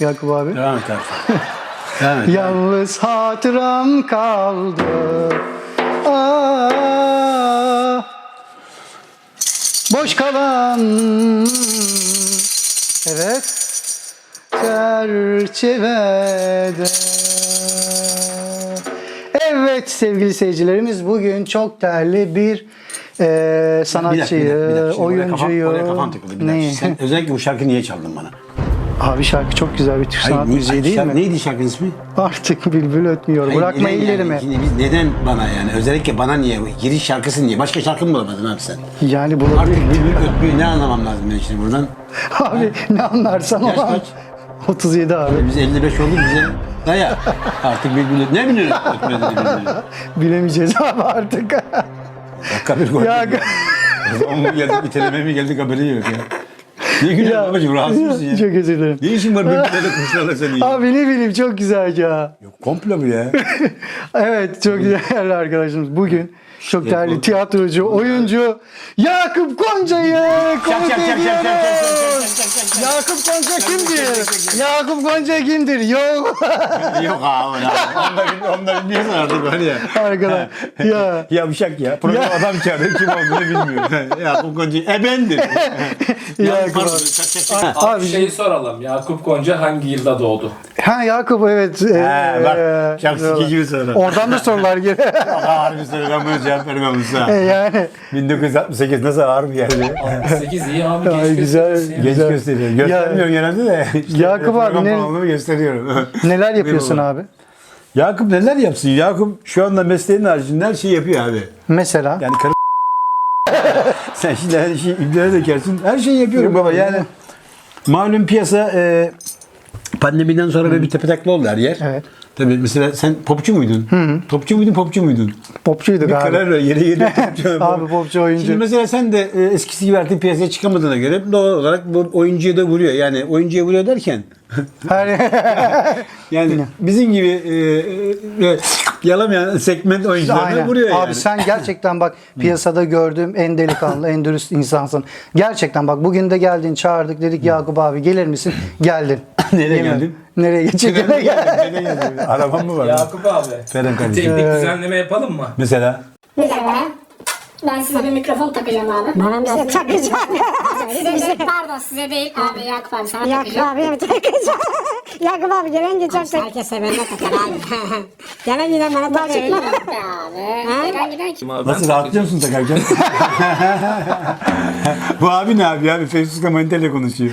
Yakup abi? Devam et artık. Devam et. Yalnız hatıram kaldı. Ah, boş kalan evet çerçevede. Evet sevgili seyircilerimiz bugün çok değerli bir e, Bir dakika, bir sanatçıyı, dakika, bir dakika. Şimdi oraya kafam- oyuncuyu. Oraya kafam takıldı. Bir dakika. Sen özellikle bu şarkıyı niye çaldın bana? Abi şarkı çok güzel bir Türk sanat müziği değil şarkı- mi? Neydi şarkının ismi? Artık bülbül ötmüyor. Hayır, Bırakma neden ellerimi. Şimdi biz neden bana yani? Özellikle bana niye? Giriş şarkısı niye? Başka şarkı mı bulamadın abi sen? Yani Artık bulabilir. bülbül ötmeyi ne anlamam lazım ben şimdi buradan? Abi ne anlarsan Yaş o kaç? 37 abi. Biz 55 olduk bize. Daya artık bülbül ne biliyorsun bülbülü? Bilemeyeceğiz abi artık. Dakika bir gol. ya, On mu geldik, iteleme mi geldik haberi yok ya. Niye gülüyorsun babacığım? Rahatsız mısın ya? çok özür dilerim. Ne işin var bülbüllerle kuşlarla senin? ya? Abi ne bileyim çok güzel ya. Yok komplo bu ya. Evet çok değerli arkadaşımız. Bugün çok değerli bu- tiyatrocu, oyuncu Yakup Gonca'yı konuk ediyoruz. Yakup Gonca kimdir? Yakup Gonca kimdir? Yok. Yok abi. Bil- onda bilmiyorsun artık var ya. Arkadaş. Ya. Yavşak ya. Program Ya. adam çağırıyor kim olduğunu bilmiyor. ya bu konucu ebendir. Yakup abi. Abi, şeyi soralım. Yakup Gonca hangi yılda doğdu? Ha Yakup evet. He Ee, bak şaksiki gibi soru. Oradan da sorular geliyor. Ağır bir soru ben buna cevap vermem Musa. E, yani 1968 nasıl ağır bir geldi? 68 iyi abi Ay, genç güzel. Genç Güzel. Gösteriyor. Göstermiyorum genelde de. İşte Yakup abi, ne- gösteriyorum. neler yapıyorsun abi? Yakup neler yapsın? Yakup şu anda mesleğinin haricinde her şeyi yapıyor abi. Mesela Yani karı sen şimdi her şeyi iblere dökersin. Her şeyi yapıyorum baba yani. Malum piyasa e, pandemiden sonra böyle bir tepetaklı oldu her yer. Evet. Tabii mesela sen popçu muydun? Topçu muydun, popçu muydun? popçuyduk Bir abi. karar ver, yeri yeri popçu. Abi popçu oyuncu. Şimdi mesela sen de e, eskisi gibi artık piyasaya çıkamadığına göre doğal olarak bu oyuncuya da vuruyor. Yani oyuncuya vuruyor derken Her... yani bizim gibi e, e, yalamayan segment oyuncularına Aynen. vuruyor yani. Abi sen gerçekten bak piyasada gördüğüm en delikanlı, en dürüst insansın. Gerçekten bak bugün de geldin çağırdık dedik Yakup abi gelir misin? Geldin. Nereye Yemin- geldin? Nereye geçecek? Neden geldin? Araban mı var? Yakup abi. Ferhan kardeşim. Teknik düzenleme yapalım mı? Mesela Merhaba. Ben size bir mikrofon takacağım abi. Bana bize takacak. Size de, pardon size değil abi Yakup abi sana Yakup takacağım. abiye mi takacak? Yakup abi gelen geçen tak. Herkes sevenine takar abi. Gelen giden bana takacak. yok be abi. Neden giden ki? Abi ben nasıl rahatlıyor musun takarken? Bu abi ne abi abi? Facebook'ta manitayla konuşuyor.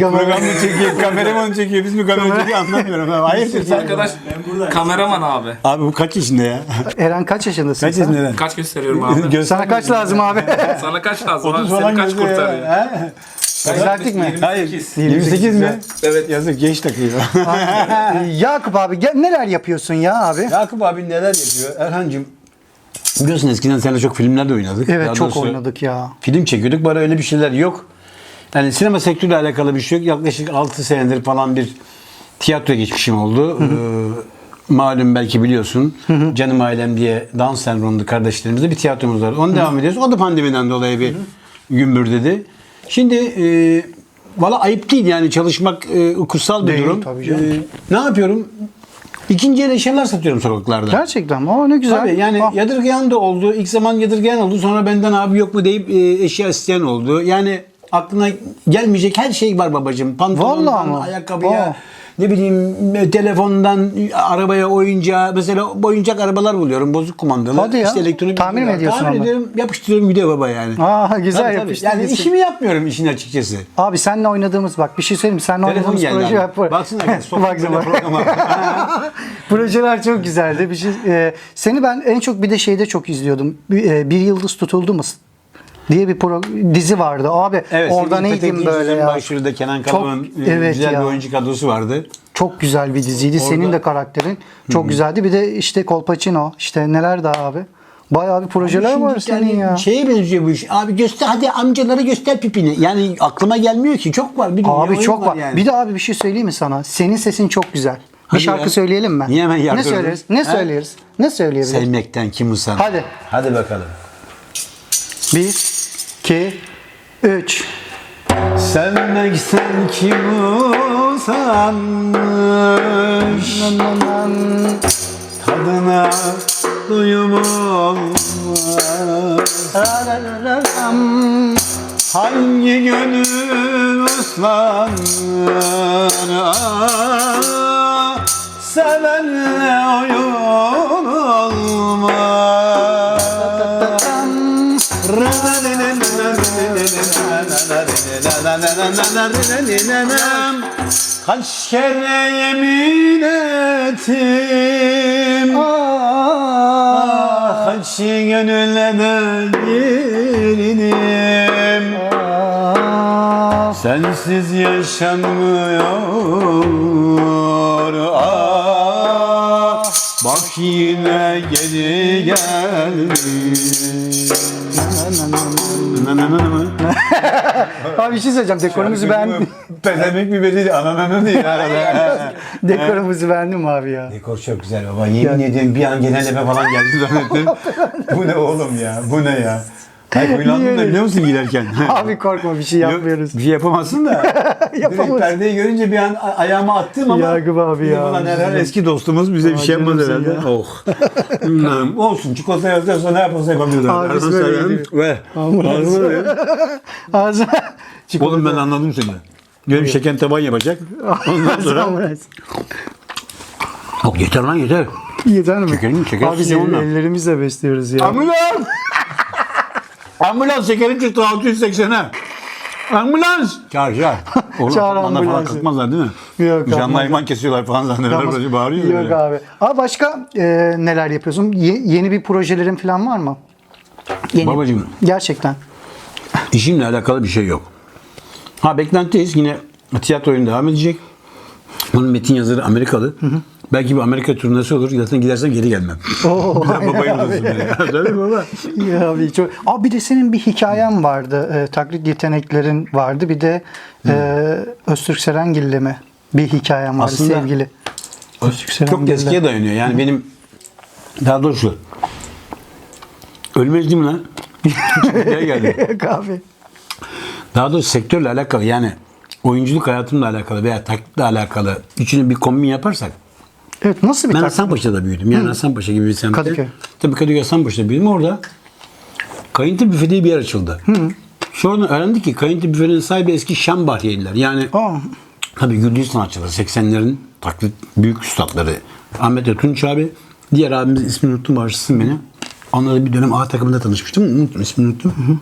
Programı çekiyor, kameraman çekiyor, biz mi kamera çekiyor anlamıyorum. abi. Hayırdır sen? Arkadaş kameraman abi. Abi bu kaç yaşında ya? Eren kaç yaşındasın Kaç yaşında lan? Kaç gösteriyorum abi? Sana kaç lazım abi? Sana kaç lazım 30 abi? falan Seni kaç kurtarıyor? ya. He? Düzelttik mi? Hayır. 28. 28 mi? Evet. Yazık genç takıyor. Yakup abi gel, neler yapıyorsun ya abi? Yakup abi neler yapıyor? Erhan'cığım biliyorsun eskiden seninle çok filmlerde oynadık. Evet Daha çok doğrusu oynadık ya. Film çekiyorduk. Bana öyle bir şeyler yok. Yani sinema sektörüyle alakalı bir şey yok. Yaklaşık 6 senedir falan bir tiyatro geçmişim oldu. Ee, malum belki biliyorsun. Canım Ailem diye Down sendromlu kardeşlerimizle bir tiyatromuz var. Onu devam ediyoruz. O da pandemiden dolayı bir gümbür dedi. Şimdi e, valla ayıp değil yani çalışmak e, kutsal bir Değil, durum. tabii canım. E, ne yapıyorum? İkinci el eşyalar satıyorum sokaklarda. Gerçekten mi? Aa ne güzel. Tabii yani Ah, yadırgayan da oldu. İlk zaman yadırgayan oldu. Sonra benden abi yok mu deyip e, eşya isteyen oldu. Yani aklına gelmeyecek her şey var babacığım. Pantolondan, ayakkabıya, Aa. Ne bileyim e, telefondan arabaya oyuncağa. Mesela oyuncak arabalar buluyorum. Bozuk kumandalı. Hadi ya. İşte elektronik Tamir mi ediyorsun Tamir ediyorum. Yapıştırıyorum gidiyor baba yani. Aa güzel Tabii, tabii. yapıştın. Yani işimi yapmıyorum işin açıkçası. Abi seninle oynadığımız bak bir şey söyleyeyim mi? Seninle Telefon oynadığımız geldi proje abi. yap. Baksana gel. sokak Bak, böyle programa. Projeler çok güzeldi. Bir şey, e, seni ben en çok bir de şeyde çok izliyordum. Bir, e, bir Yıldız Tutuldu mu? diye bir pro, dizi vardı. Abi evet, orada neydim böyle ya. Başrolde Kenan Kalın'ın e, evet güzel ya. bir oyuncu kadrosu vardı. Çok güzel bir diziydi. Orada... Senin de karakterin çok Hı-hı. güzeldi. Bir de işte Kolpaçino işte neler daha abi. Bayağı bir projeler abi var senin yani ya. Şeye benziyor bu iş. Abi göster hadi amcalara göster pipini. Yani aklıma gelmiyor ki. Çok var. Bir abi çok var. Yani. Bir de abi bir şey söyleyeyim mi sana? Senin sesin çok güzel. Bir şarkı ya. söyleyelim mi? Niye hemen yardırdım? Ne söyleriz? Ne ha? söyleriz? Ne söyleyebiliriz? Sevmekten kim usanır? Hadi. Hadi bakalım. Biz 2, 3. Sevmeksen kim usanmış Tadına duyum olmaz. Hangi gönül uslanır Sevenle oyun olmaz. Kaç kere yemin ettim. Ah, Kaç gönüllere gelinim. Sensiz yaşanmıyor. Ah, Bak yine geri geldi Abi bir şey söyleyeceğim. Dekorumuzu beğendin. Pezemek biberi anananı diye arada. Dekorumuzu beğendin mi abi ya? Dekor çok güzel baba. Yemin ediyorum bir an genelleme falan geldi zannettim. bu ne oğlum ya? Bu ne ya? Hayır huylandım da biliyor musun giderken? Abi korkma bir şey yapmıyoruz. Bir şey yapamazsın da. Direkt Yapamayız. perdeyi görünce bir an a- ayağıma attım ama. Yakup abi ya. Ulan Erhan eski dostumuz bize bir şey yapmaz canımsın herhalde. Oh. Bilmem. Olsun çikolata yazıyorsa ne yaparsa yapabiliriz. Abi biz böyle gidiyoruz. Ver. Aman Ağzına ver. Ağzına. Oğlum ben anladım seni. Gönül şeken taban yapacak. Ondan sonra. Yok yeter lan yeter. Yeter mi? Şekerin- şeker Abi biz suyu onunla. ellerimizle besliyoruz ya. Ambulans! Ambulans şekerim çıktı 680'e. Ambulans! Çağır çağır. Oğlum Çağır bana falan ambulansı. kalkmazlar değil mi? Yok, Canlı kalkmaz. hayvan kesiyorlar falan zannederler. Böyle bağırıyor Yok böyle. abi. Abi başka e, neler yapıyorsun? Ye- yeni bir projelerin falan var mı? Yeni. Babacığım Gerçekten. işimle alakalı bir şey yok. Ha beklentiyiz yine tiyatro oyunu devam edecek. Bunun metin yazarı Amerikalı. Belki bir Amerika turnesi olur. Zaten gidersem geri gelmem. Oo, Babayı bulursun beni. Tabii baba. ya abi çok. Abi bir de senin bir hikayen vardı. E, taklit yeteneklerin vardı. Bir de e, Öztürk Serengil'le mi? Bir hikayen vardı Aslında- sevgili. Öztürk Çok Serengil'le. eskiye dayanıyor. Yani benim daha doğrusu ölmez değil mi lan? Gel abi. Daha doğrusu sektörle alakalı yani oyunculuk hayatımla alakalı veya taklitle alakalı üçünü bir kombin yaparsak Evet nasıl bir ben taklit? Hasanpaşa'da büyüdüm. Yani Hasanpaşa gibi bir semtte. Kadıköy. Tabii Kadıköy Hasanpaşa'da büyüdüm. Orada Kayıntı Büfe diye bir yer açıldı. Sonra öğrendik ki Kayıntı Büfe'nin sahibi eski Şam Bahriyeliler. Yani Aa, Tabii güldüğü sanatçıları 80'lerin taklit büyük üstadları. Ahmet Ötunç abi. Diğer abimiz ismini unuttum bağışlasın beni. Onlarla bir dönem A takımında tanışmıştım. Unuttum ismini unuttum.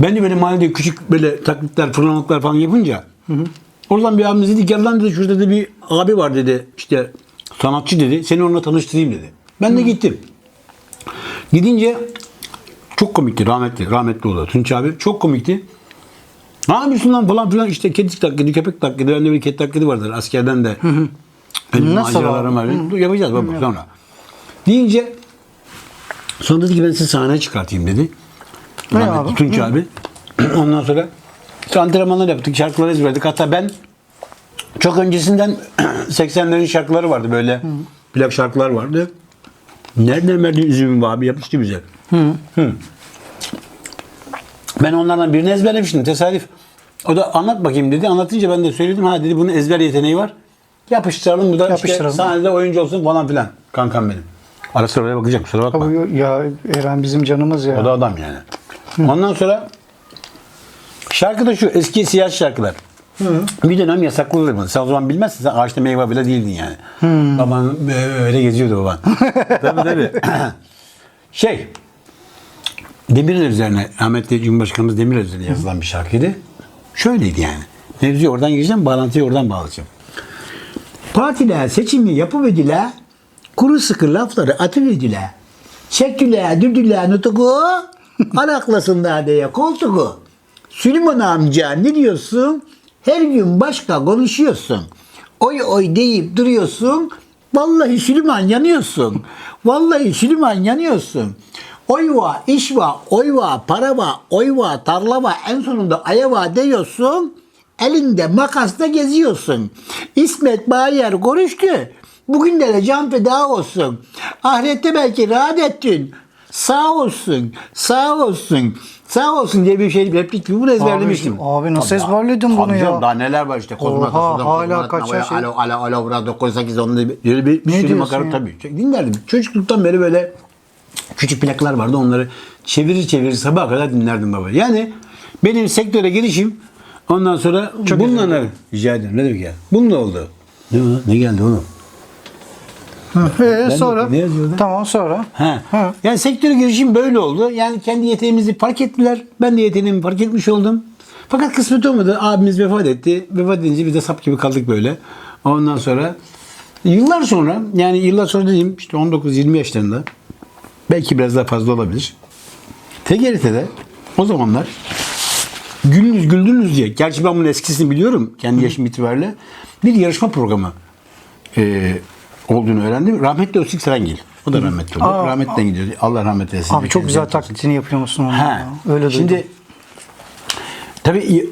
Ben de böyle mahallede küçük böyle taklitler, fırlamalıklar falan yapınca oradan bir abimiz dedi gel lan dedi şurada da bir abi var dedi işte sanatçı dedi seni onunla tanıştırayım dedi. Ben de gittim. Gidince çok komikti rahmetli rahmetli oldu Tunç abi çok komikti. Ne yapıyorsun lan falan filan işte kedi taklidi köpek taklidi bende bir kedi taklidi vardır askerden de. Benim Nasıl maceralarım var. Dur, Yapacağız baba sonra. Deyince sonra dedi ki ben sizi sahneye çıkartayım dedi. Ne Rahmetli abi? Tunç abi. Ondan sonra işte antrenmanlar yaptık, şarkıları ezberledik. Hatta ben çok öncesinden 80'lerin şarkıları vardı böyle. Plak şarkılar vardı. Nereden verdin üzümü abi yapıştı bize. Hı. Ben onlardan birini ezberlemiştim tesadüf. O da anlat bakayım dedi. Anlatınca ben de söyledim. Ha dedi bunun ezber yeteneği var. Yapıştıralım bu da işte Yapıştıralım. sahnede oyuncu olsun falan filan. Kankam benim. Ara sıra oraya bakacak kusura bakma. abi ya Eren bizim canımız ya. O da adam yani. Ondan sonra şarkı da şu eski siyah şarkılar. Bir dönem yasaklıydı bunu. Sen o zaman bilmezsin. Sen ağaçta meyve bile değildin yani. Baban öyle geziyordu baban. tabii tabii. şey Demirel üzerine rahmetli Cumhurbaşkanımız Demirel üzerine yazılan bir şarkıydı. Şöyleydi yani. Mevzuya oradan gireceğim, bağlantıyı oradan bağlayacağım. Partiler seçimi yapıverdiler, kuru sıkı lafları atıverdiler. Çektüler, dürdüler nutuku, alaklasınlar diye koltuğu. Süleyman amca ne diyorsun? Her gün başka konuşuyorsun. Oy oy deyip duruyorsun. Vallahi Süleyman yanıyorsun. Vallahi Süleyman yanıyorsun. Oy va, iş va, oy va, para va, oy va, tarla va, en sonunda aya va diyorsun. Elinde makasla geziyorsun. İsmet Bayer konuştu. Bugünlere can feda olsun. Ahirette belki rahat ettin. Sağ olsun, sağ olsun. Sağ olsun diye bir şey replik gibi bunu ezberlemiştim. abi nasıl Tabii ya. ezberledin bunu Tabii ya? canım, Daha neler var işte. Kozmonot, Oha, hala kozmonot, kaç Navaya, şey- Alo alo alo bura 98 onda böyle bir, bir sürü diyorsun makara ya? tabii. Dinlerdim. Çocukluktan beri böyle küçük plaklar vardı onları çevirir çevirir sabaha kadar dinlerdim baba. Yani benim sektöre girişim ondan sonra bununla rica ederim ne demek ya? Bununla oldu. Ne, ne geldi oğlum? Ee, de- sonra ne yazıyordu? tamam sonra. Ha. Ha. Yani sektöre girişim böyle oldu. Yani kendi yeteneğimizi fark ettiler. Ben de yeteneğimi fark etmiş oldum. Fakat kısmet olmadı. Abimiz vefat etti. Vefat edince biz de sap gibi kaldık böyle. Ondan sonra yıllar sonra yani yıllar sonra dediğim işte 19-20 yaşlarında belki biraz daha fazla olabilir. TGRT'de o zamanlar Gülünüz güldünüz diye. Gerçi ben bunun eskisini biliyorum kendi yaşım itibariyle. Bir yarışma programı e, olduğunu öğrendim. Rahmetli Öztürk Serengil. O da rahmetli oldu. Aa, Rahmetten gidiyor. Allah rahmet eylesin. Abi çok güzel taklitini yapıyor musun? Ha. Öyle Şimdi duydum. tabii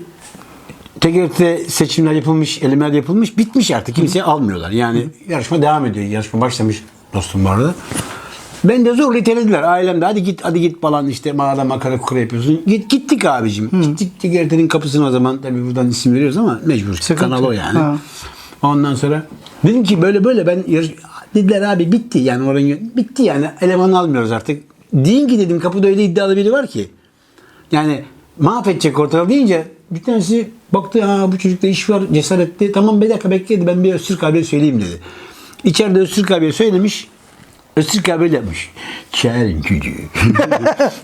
TGRT seçimler yapılmış, elemeler yapılmış, bitmiş artık. Kimseyi almıyorlar. Yani yarışma devam ediyor. Yarışma başlamış dostum bu arada. Ben de zorla itelediler. Ailem de hadi git hadi git falan işte mağarada makara kukura yapıyorsun. Git, gittik abicim. Gittik TGRT'nin kapısına o zaman. Tabii buradan isim veriyoruz ama mecbur. Sıkıntı Kanal o yani. Ha. Ondan sonra dedim ki böyle böyle ben yarış... Dediler abi bitti yani oranın bitti yani eleman almıyoruz artık. Deyin ki dedim kapıda öyle iddialı biri var ki. Yani mahvedecek ortalığı deyince bir tanesi baktı ha bu çocukta iş var cesaretli. Tamam bir dakika bekledi ben bir Öztürk abiye söyleyeyim dedi. İçeride Öztürk abiye söylemiş. Öztürk abi yapmış. Çağırın çocuğu.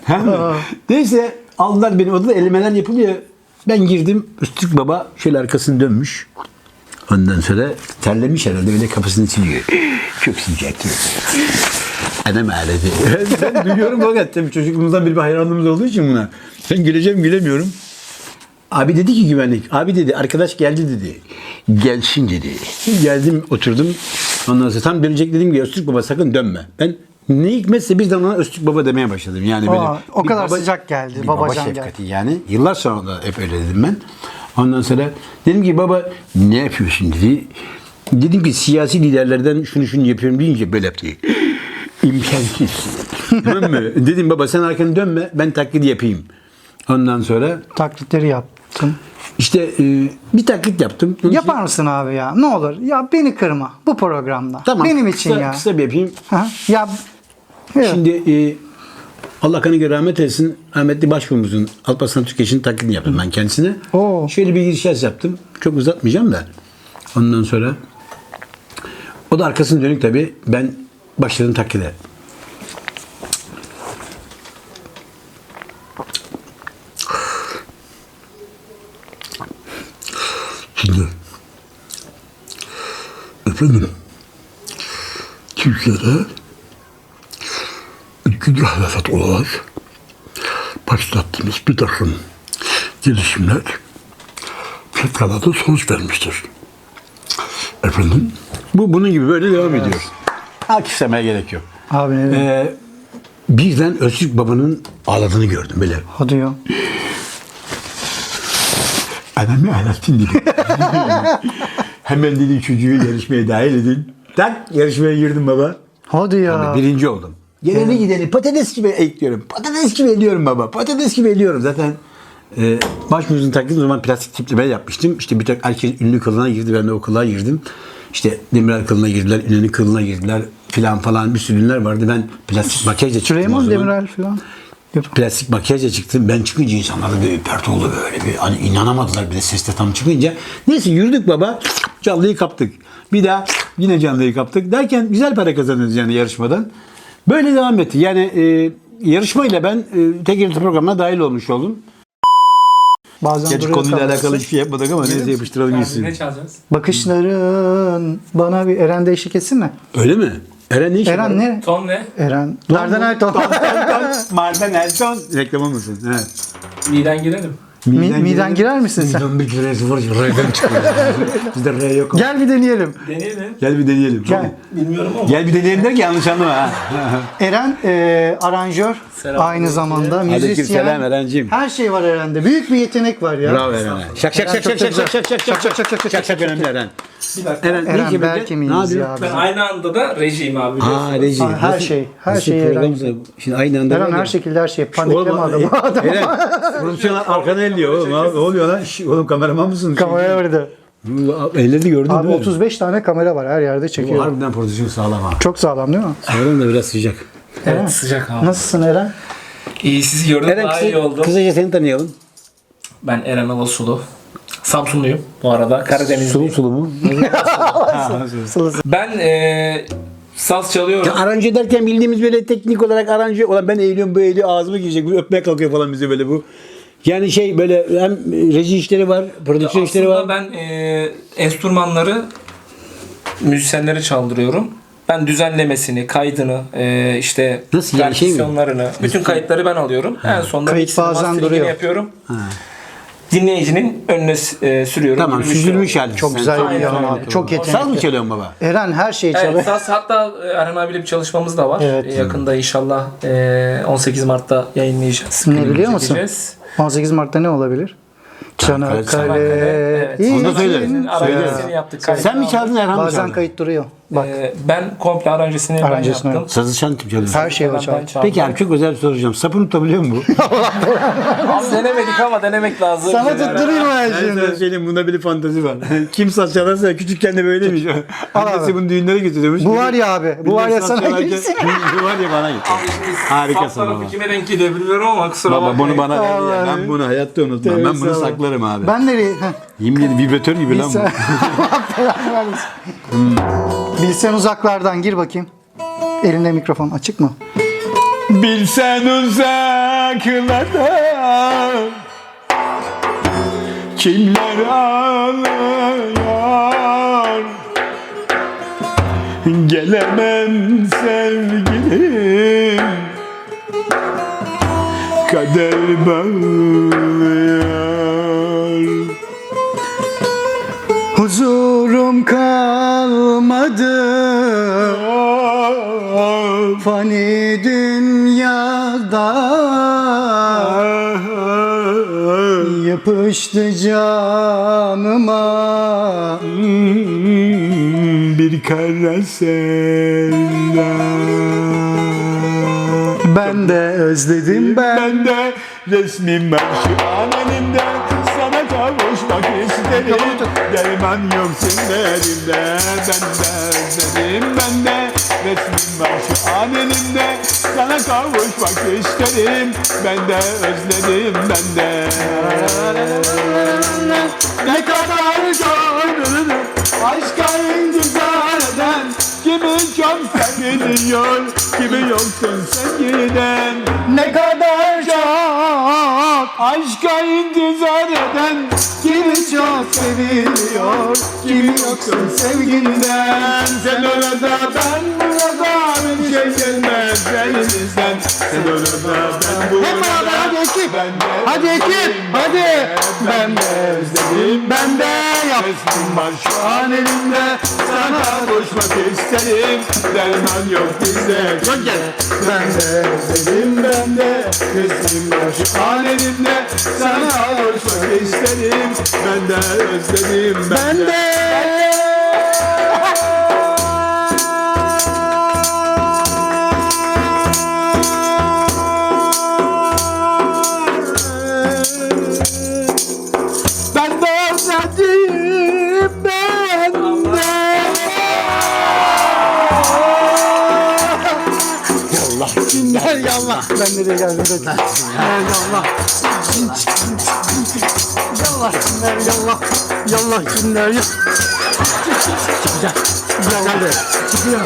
Neyse aldılar beni odada elemeler yapılıyor. Ben girdim. Öztürk baba şöyle arkasını dönmüş. Ondan sonra terlemiş herhalde böyle kafasını siliyor. Çok sıcak. Annem ağladı. ben duyuyorum fakat tabii çocukluğumuzdan beri bir hayranlığımız olduğu için buna. Ben güleceğim gülemiyorum. Abi dedi ki güvenlik. Abi dedi arkadaş geldi dedi. Gelsin dedi. Geldim oturdum. Ondan sonra tam dönecek dedim ki Öztürk Baba sakın dönme. Ben ne hikmetse birden ona Öztürk Baba demeye başladım. Yani böyle Aa, o bir kadar sıcak geldi, bir baba babacan şefkati yani. Yıllar sonra da hep öyle dedim ben. Ondan sonra dedim ki baba ne yapıyorsun dedi. Dedim ki siyasi liderlerden şunu şunu yapıyorum deyince böyle yaptı. İmkansız. tamam mı? Dedim baba sen arkanı dönme ben taklidi yapayım. Ondan sonra Taklitleri yaptın. işte e, bir taklit yaptım. Onun için- Yapar mısın abi ya? Ne olur. Ya beni kırma bu programda. Tamam. Benim için kısa, ya. Kısa bir yapayım. Ha? Ya Evet. Şimdi e, Allah kanı göre rahmet eylesin. Rahmetli başbuğumuzun Alparslan Türkeş'in taklidini yaptım ben kendisine. Oo. Şöyle bir giriş yaz yaptım. Çok uzatmayacağım da. Ondan sonra o da arkasını dönük tabii. Ben başladım taklide. Şimdi efendim Türkiye'de ikinci halefet olarak başlattığımız bir takım gelişimler fevkalade sonuç vermiştir. Efendim? Bu bunun gibi böyle devam ediyor. Alkışlamaya gerek yok. Abi ne diyeyim? Ee, birden Öztürk babanın ağladığını gördüm böyle. Hadi ya. Anamı ağlattın dedi. Hemen dedi çocuğu yarışmaya dahil edin. Tak yarışmaya girdim baba. Hadi ya. Tabii birinci oldum. Geleni gideni patates gibi ekliyorum. Patates gibi ediyorum baba. Patates gibi ediyorum. Zaten e, başbuğumuzun taklidi o zaman plastik tipleme yapmıştım. İşte bir tek erkek ünlü kılına girdi. Ben de o kılığa girdim. İşte Demirel kılına girdiler. Ünlü kılına girdiler. Filan falan bir sürü ünlüler vardı. Ben plastik makyajla çıktım Süleyman. Demirel falan. Yap- Plastik makyajla çıktım. Ben çıkınca insanlar bir pert oldu böyle bir. Hani inanamadılar bir de seste tam çıkınca. Neyse yürüdük baba. Canlıyı kaptık. Bir daha yine canlıyı kaptık. Derken güzel para kazanıyoruz yani yarışmadan. Böyle devam etti. Yani e, yarışmayla ben e, tek programına dahil olmuş oldum. Bazen Gerçi duruyor konuyla kamerası. alakalı hiçbir şey yapmadık ama neyse yapıştıralım gitsin. ne çalacağız? Bakışların bana bir Eren değişik etsin mi? Öyle mi? Eren ne iş yapar? Eren ne? Ton ne? Eren. Nereden Erton? Marden Elton. Reklam olmasın. He. Miden girelim. Mi- miden girer misin sen? Miden bir giresi var. R'den çıkıyor. Bizde R yok. Gel bir deneyelim. Deneyelim. Gel bir deneyelim. Gel. Bilmiyorum ama. Gel bir deneyelim der ki yanlış anlama ha. Eren e, aranjör, Aynı zamanda müzisyen. Aleykümselam Eren'cim. Her şey var Eren'de. Büyük bir yetenek var ya. Bravo Eren. Şak şak şak şak şak şak şak şak şak şak şak şak şak önemli Eren. Eren ne Eren belki Ne miyiz yapıyor? ya? Ben aynı anda da rejiyim abi. biliyorsun. Aa reji. Her Nasıl- şey, her nasıl şey Eren. programsa- Şimdi aynı anda. Eren her şekilde her şey. Panikleme adamı. Adam Eren, Profesyonel arkana elliyor oğlum. Abi, ne oluyor lan? Şş, Oğlum kameraman mısın? kameraya vurdu. Elledi gördün Abi değil mi? 35 tane kamera var her yerde Bu çekiyor. harbiden prodüksiyon sağlam ha. Çok sağlam değil mi? Sonradan da biraz sıcak. Evet sıcak abi. Nasılsın Eren? İyi sizi gördüm Eren daha iyi kısa, oldum. kısaca seni tanıyalım. Ben Eren Alasulu. Samsunluyum bu arada. Karadenizliyim. Sulu sulu mu? Ben eee saz çalıyorum. Ya aranje derken bildiğimiz böyle teknik olarak aranje olan ben eğiliyorum bu eğiliyor ağzıma girecek bu öpmeye kalkıyor falan bize böyle bu. Yani şey böyle hem reji işleri var, prodüksiyon işleri Aslında var. ben eee enstrümanları müzisyenlere çaldırıyorum. Ben düzenlemesini, kaydını, eee, işte Nasıl yani, şey mi? bütün kayıtları ben alıyorum. En sonunda Kayıt bazen duruyor. yapıyorum. Dinleyicinin önüne eee, sürüyorum. Tamam Yürümüş süzülmüş halde. Çok Sen- güzel Aynen bir yan öyle. abi. Çok Saz mı yetenekli. çalıyorsun baba? Eren her şeyi çalıyor. Evet, saz hatta e, Erhan abiyle bir çalışmamız da var. Evet. E, Yakında inşallah e, 18 Mart'ta yayınlayacağız. Ne biliyor musun? Çekeceğiz. 18 Mart'ta ne olabilir? Çanakkale. Çanakkale, evet. Onu da söyleriz. için- Aranjesini yaptık. Sen mi çaldın Erhan mı Bazen çaldı? kayıt duruyor. Bak E, ben komple aranjesini, Aranjesini ben yaptım. Sazı sen kim çalıyorsun? her şey Ben- çaldım. Peki abi çok özel bir soru soracağım. Sapını tutabiliyor mu bu? Abi denemedik ama denemek lazım. Sana Güzel. tutturayım ben şimdi. söyleyeyim bunda bir fantezi var. Kim saz çalarsa küçükken de böyleymiş. Annesi bunu düğünlere götürüyormuş. Bu var ya abi. Bu var ya sana gitsin. Bu var ya bana gitti. Saf Harikasın tarafı baba. kime denk geliyor bilmiyorum ama kusura Baba bakmayın. bunu bana ver ya. Ben bunu hayatta unutmam. Ben bunu Temiz abi. saklarım abi. Ben nereye? Heh. Yemin ederim vibratör gibi lan bu. Bilsen, Bilsen uzaklardan gir bakayım. Elinde mikrofon açık mı? Bilsen uzaklardan Kimler ağlıyor Gelemem sevgilim Kader bağlıyor. Huzurum kalmadı. Fani dünyada Yapıştı canıma. Bir kara sevda Ben de özledim ben. Ben de resmim var şu an elimde. Sana kavuşmak isterim Derman yok senin elimde. Ben de özledim ben de Resmim var şu an elimde. Sana kavuşmak isterim Ben de özledim ben de. Ne kadar gönlüm Aşka intizar Kimi çok seviliyor Kimi yoksun sevgiden Ne kadar çok Aşka intizar eden Kimi çok seviliyor Kimi yoksun sevginden Sen orada ben burada Bir şey gelmez elimizden. Sen orada ben burada Hep beraber hadi ekip. Ben de Hadi ekip hadi. Ben de özledim. Ben de yap. Resmin var şu an elimde. Sana koşmak benim Derman yok bize. Çok gel Bende benim bende Teslim ben şu alemimde Sana hoşluk isterim. Benden özledim bende, bende. Yallah Ben nereye geldim de Yallah. Yallah cinler yallah. Yallah cinler yallah Çıkacak. Yallah Çıkıyor.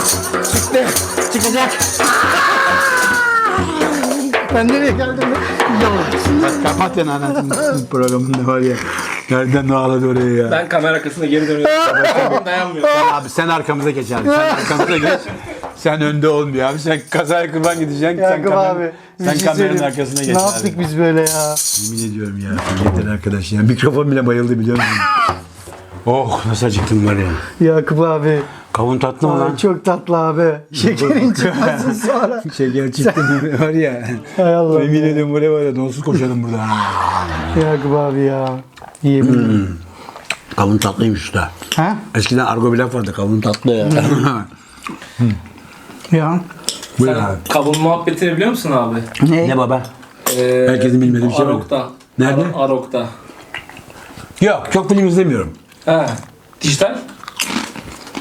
Çıktı. Çıkacak. Ben nereye geldim? Yallah cinler Kapat ya anasını programında var ya. Nereden ağladı oraya ya? Ben kamera arkasına geri dönüyorum. Dayanmıyorum. Abi sen arkamıza geç abi. Sen arkamıza geç Sen önde olmuyor abi Sen kazaya kurban gideceksin sen, Yakup kameranın- abi bir sen şey kameranın söyleyeyim. arkasına geç Ne abi yaptık biz böyle ya Yemin ediyorum ya Yeter arkadaş ya Mikrofon bile bayıldı biliyor musun? oh nasıl acıktım var ya Yakup abi Kavun tatlı mı Ay, lan? çok tatlı abi. Şekerin çıkmasın sonra. Şeker çıktı var ya. Hay Allah. Yemin ediyorum buraya var ya donsuz koşalım burada. Yakup abi ya. Yiyebilirim. Kavun tatlıymış usta. Ha? Eskiden argo bir laf vardı kavun tatlı ya. Ya. Buyur Sen abi. kavun muhabbetini biliyor musun abi? Ne? Ne baba? Ee, Herkesin bilmediği bir şey var. Arok'ta. Nerede? Ar- Arok'ta. Yok çok film izlemiyorum. He. Dijital?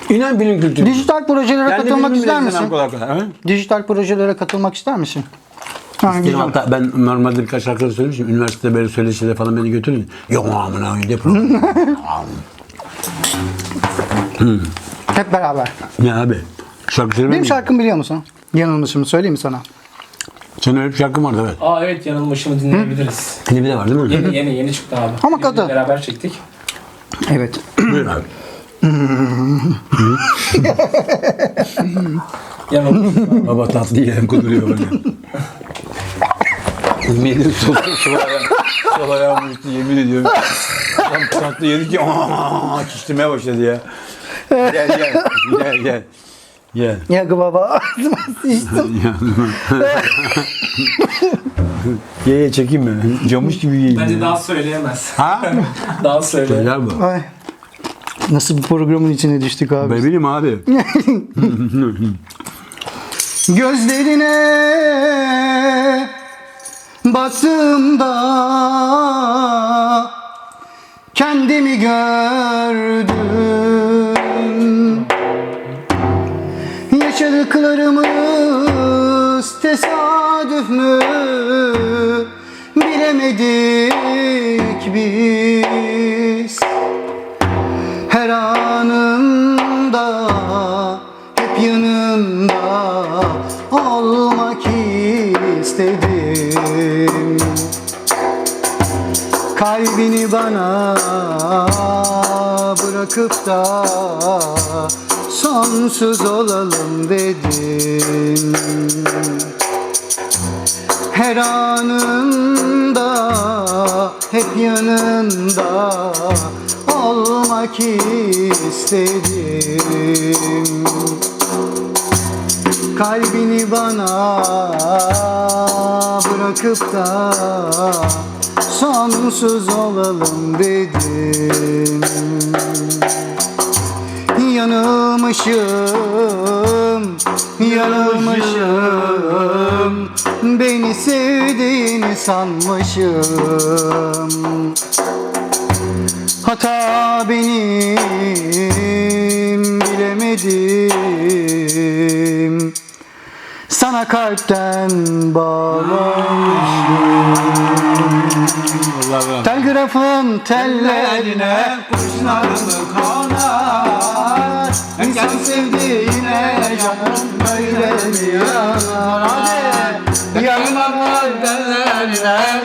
İnan bilim kültürü. Dijital projelere Ben de katılmak ister izlemem misin? kolay kolay, ha? Dijital projelere katılmak ister misin? Ha, Benim güzel. hatta ben normalde birkaç şarkıları söylemişim. Üniversitede böyle söyleşide falan beni götürün. Yok amına koyayım de program. Hep beraber. ne abi? Şarkı söylemem Benim mi? şarkımı biliyor musun? Yanılmışımı söyleyeyim mi sana? Senin öyle bir şarkın vardı evet. Aa evet yanılmışımı dinleyebiliriz. Klibi de var değil mi? Yeni yeni yeni çıktı abi. Ama Biz kadın. Beraber çektik. Evet. Buyur abi. Yanılmış. Baba tatlı yiyen kuduruyor bana. Yemin ediyorum sol, sol ayağım, sol ayağım uyuştu yemin ediyorum. Adam tatlı yedi ki aaa kiştirmeye başladı ya. Gel gel gel gel. Gel. Yakup baba ağzıma sıçtım. Ye ye çekeyim mi? Camış gibi yiyeyim. Bence daha söyleyemez. Ha? daha söyle. Söyler bu. Ay. Nasıl bir programın içine düştük abi? Ben bileyim abi. Gözlerine baktığımda kendimi gördüm Yaşadıklarımız tesadüf mü? Bilemedik biz. Her anında hep yanında olmak istedim. Kalbini bana bırakıp da sonsuz olalım dedim her anında hep yanında olmak istedim. Kalbini bana bırakıp da sonsuz olalım dedim Yanılmışım, yanılmışım. Beni sevdiğini sanmışım. Hata benim bilemedim. Sana kalpten bağlanmışım. Telgrafın tellerine kuşlarını konar İnsan sevdiğine canım böyle mi yanar Hadi yanına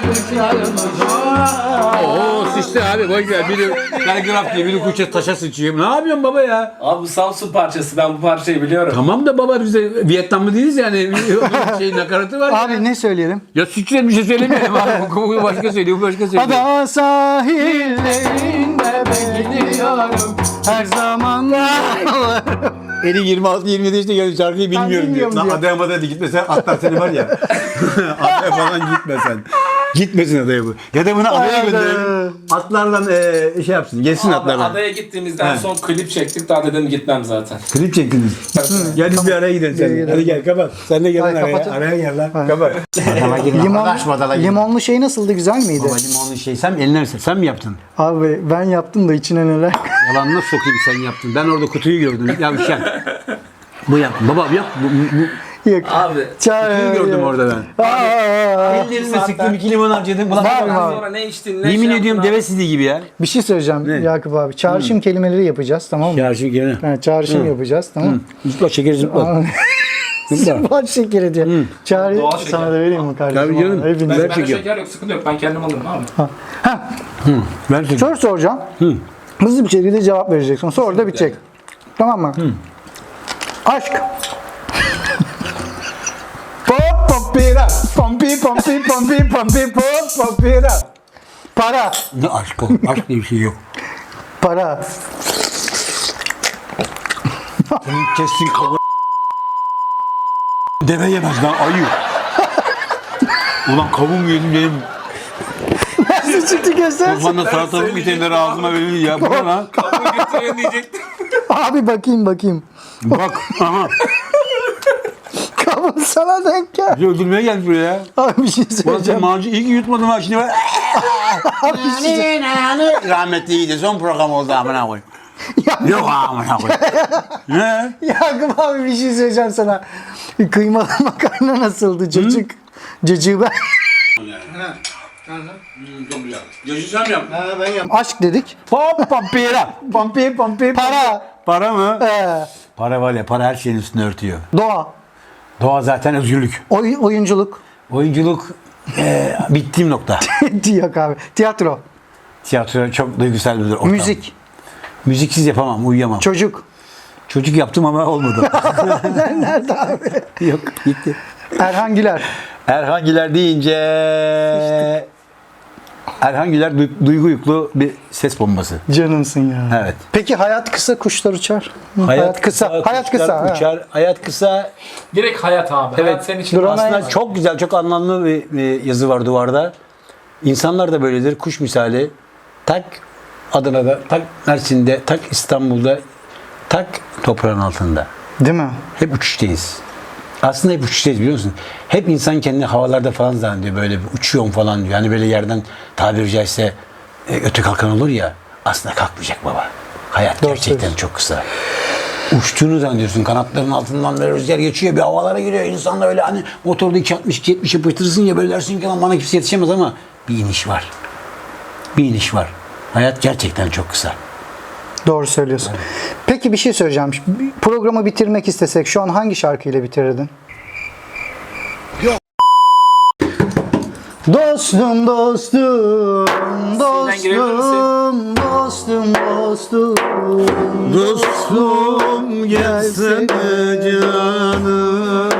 kuşlarını konar Oo sıçtı abi boş ver. Biri telgraf diye biri kuşa taşa sıçıyor. Ne yapıyorsun baba ya? Abi bu Samsun parçası. Ben bu parçayı biliyorum. Tamam da baba biz de Vietnamlı değiliz yani. şey nakaratı var. Abi ne söyleyelim? Ya sıçrayan bir şey söylemeyelim abi. Bu, bu başka söylüyor, bu başka söylüyor. Ada sahillerinde bekliyorum her zaman. Eli 26-27 işte yani şarkıyı bilmiyorum diyor. bilmiyorum Lan diyor. adaya madaya da gitmesen atlar seni var ya. adaya falan gitmesen. Gitmesin adaya bu. Ya da bunu adaya Ay, gönderelim. Atlardan eee, şey yapsın. Geçsin Abi, atlardan. adaya gittiğimizden He. son klip çektik. Daha dedim gitmem zaten. Klip çektiniz. gel biz bir araya gidelim sen. gidelim. Hadi gel kapat. Sen de gel Ay, lan araya. kapatın. Araya gel lan. Kapat. Girme. Limon, Arkadaş girme. limonlu şey nasıldı güzel miydi? Baba limonlu şey. Sen eline? Sen mi yaptın? Abi ben yaptım da içine neler. Yalanına sokayım sen yaptın. Ben orada kutuyu gördüm. Ya bir şey. Bu yap. Baba yap. Bu, bu, Yok. Abi. Çay- kutuyu gördüm orada ben. Aa, Ellerime sıktım iki limon harcadım. Ulan Var mı Ondan abi? sonra ne içtin ne Yemin şey ediyorum yaptın deve sizi gibi ya. Bir şey söyleyeceğim Ne? Yakup abi. Çağrışım kelimeleri yapacağız tamam mı? Ya şu gene. Ha, çağrışım yapacağız tamam mı? Zıpla şeker zıpla. Zıpla. Sıvak şekeri diyor. Çağrı Doğal şeker. sana da vereyim mi kardeşim? Tabii canım. Hepiniz. Ben- Ben, bende çekiyorum. şeker yok sıkıntı yok. Ben kendim alırım abi. Ver şeker. Soru soracağım. Hızlı bir şekilde cevap vereceksin. Sonra da bitecek. Tamam mı? Aşk. pop popira. Pompi pompi pompi pompi pop popira. Para. Ne aşk o? Aşk diye bir şey yok. Para. Senin kestin kavga. Deve yemez lan ayı. Ulan kavun yedim benim. Nasıl çıktı göstersin? Kafanda salatalık bitenleri ağzıma verir ya. Bu ne lan? Kabul diyecektim. Abi bakayım bakayım. Bak aha. Kavun sana denk gel. Bizi öldürmeye geldi buraya. Abi bir şey Ulan sen söyleyeceğim. iyi ki yutmadım ha şimdi. Abi bir şey söyleyeceğim. Rahmetli iyiydi. Son program oldu amına koyayım. Yok amına koyayım. Ne? Yakup abi bir şey söyleyeceğim sana. Kıymalı makarna nasıldı çocuk? Cacığı ben. Yaşasam yap. Aşk dedik. Pop pampira. Pampir pampir. Para. Para mı? Ee, Para var ya para her şeyin üstünü örtüyor. doğa. Doğa zaten özgürlük. Oy, oyunculuk. Oyunculuk eee bittiğim nokta. Yok abi. Tiyatro. Tiyatro çok duygusal bir ortam. Müzik. Müziksiz yapamam, uyuyamam. Çocuk. Çocuk yaptım ama olmadı. Nerede abi? Yok gitti. Erhan Güler. Erhangiler deyince Erhangiler du- duygu yüklü bir ses bombası. Canımsın ya. Evet. Peki hayat kısa kuşlar uçar. Hı, hayat, kısa. Hayat kuşlar kısa. ha. Uçar. Hayat kısa. Direkt hayat abi. Evet. Hayat senin için Drama- Aslında çok güzel, çok anlamlı bir, bir yazı var duvarda. İnsanlar da böyledir. Kuş misali. Tak Adana'da, tak Mersin'de, tak İstanbul'da, tak toprağın altında. Değil mi? Hep uçuştayız. Aslında hep uçuştayız biliyor musun? Hep insan kendini havalarda falan zannediyor. Böyle uçuyorum falan diyor. Yani böyle yerden tabiri caizse e, öte kalkan olur ya. Aslında kalkmayacak baba. Hayat Doğru gerçekten söylüyorsun. çok kısa. Uçtuğunu zannediyorsun. Kanatların altından böyle rüzgar geçiyor. Bir havalara giriyor. İnsan da öyle hani motorda 260 70 yapıştırırsın ya böyle dersin ki bana kimse yetişemez ama bir iniş var. Bir iniş var. Hayat gerçekten çok kısa. Doğru söylüyorsun. Peki bir şey söyleyeceğim. Programı bitirmek istesek şu an hangi şarkıyla bitirirdin? Dostum dostum girebilir dostum dostum dostum Dostum gelsene canım